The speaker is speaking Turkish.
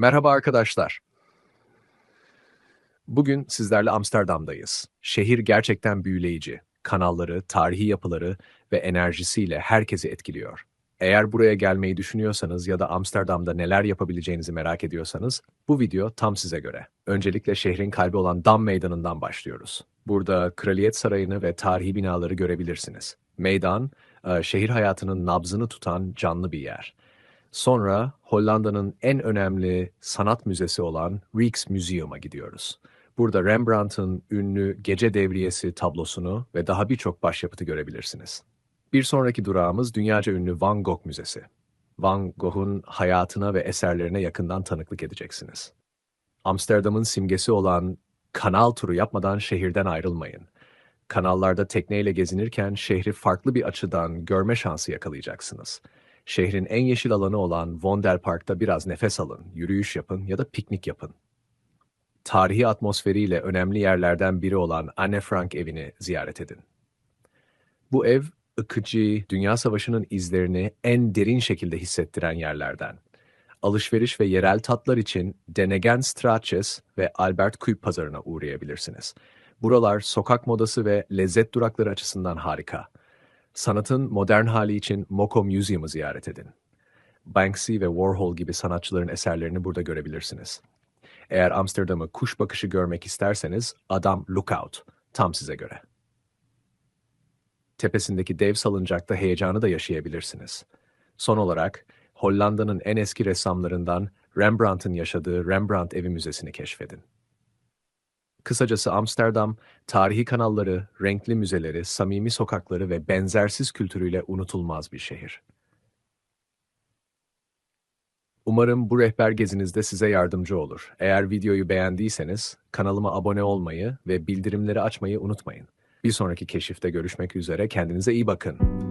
Merhaba arkadaşlar. Bugün sizlerle Amsterdam'dayız. Şehir gerçekten büyüleyici. Kanalları, tarihi yapıları ve enerjisiyle herkesi etkiliyor. Eğer buraya gelmeyi düşünüyorsanız ya da Amsterdam'da neler yapabileceğinizi merak ediyorsanız bu video tam size göre. Öncelikle şehrin kalbi olan Dam Meydanı'ndan başlıyoruz. Burada Kraliyet Sarayı'nı ve tarihi binaları görebilirsiniz. Meydan, e, şehir hayatının nabzını tutan canlı bir yer. Sonra Hollanda'nın en önemli sanat müzesi olan Rijksmuseum'a gidiyoruz. Burada Rembrandt'ın ünlü Gece Devriyesi tablosunu ve daha birçok başyapıtı görebilirsiniz. Bir sonraki durağımız dünyaca ünlü Van Gogh Müzesi. Van Gogh'un hayatına ve eserlerine yakından tanıklık edeceksiniz. Amsterdam'ın simgesi olan kanal turu yapmadan şehirden ayrılmayın. Kanallarda tekneyle gezinirken şehri farklı bir açıdan görme şansı yakalayacaksınız. Şehrin en yeşil alanı olan Vondelpark'ta biraz nefes alın, yürüyüş yapın ya da piknik yapın. Tarihi atmosferiyle önemli yerlerden biri olan Anne Frank evini ziyaret edin. Bu ev, ıkıcı, Dünya Savaşı'nın izlerini en derin şekilde hissettiren yerlerden. Alışveriş ve yerel tatlar için Denegen Straatjes ve Albert Kuip pazarına uğrayabilirsiniz. Buralar sokak modası ve lezzet durakları açısından harika. Sanatın modern hali için Moko Museum'u ziyaret edin. Banksy ve Warhol gibi sanatçıların eserlerini burada görebilirsiniz. Eğer Amsterdam'ı kuş bakışı görmek isterseniz Adam Lookout, tam size göre. Tepesindeki dev salıncakta heyecanı da yaşayabilirsiniz. Son olarak Hollanda'nın en eski ressamlarından Rembrandt'ın yaşadığı Rembrandt Evi Müzesi'ni keşfedin. Kısacası Amsterdam, tarihi kanalları, renkli müzeleri, samimi sokakları ve benzersiz kültürüyle unutulmaz bir şehir. Umarım bu rehber gezinizde size yardımcı olur. Eğer videoyu beğendiyseniz kanalıma abone olmayı ve bildirimleri açmayı unutmayın. Bir sonraki keşifte görüşmek üzere. Kendinize iyi bakın.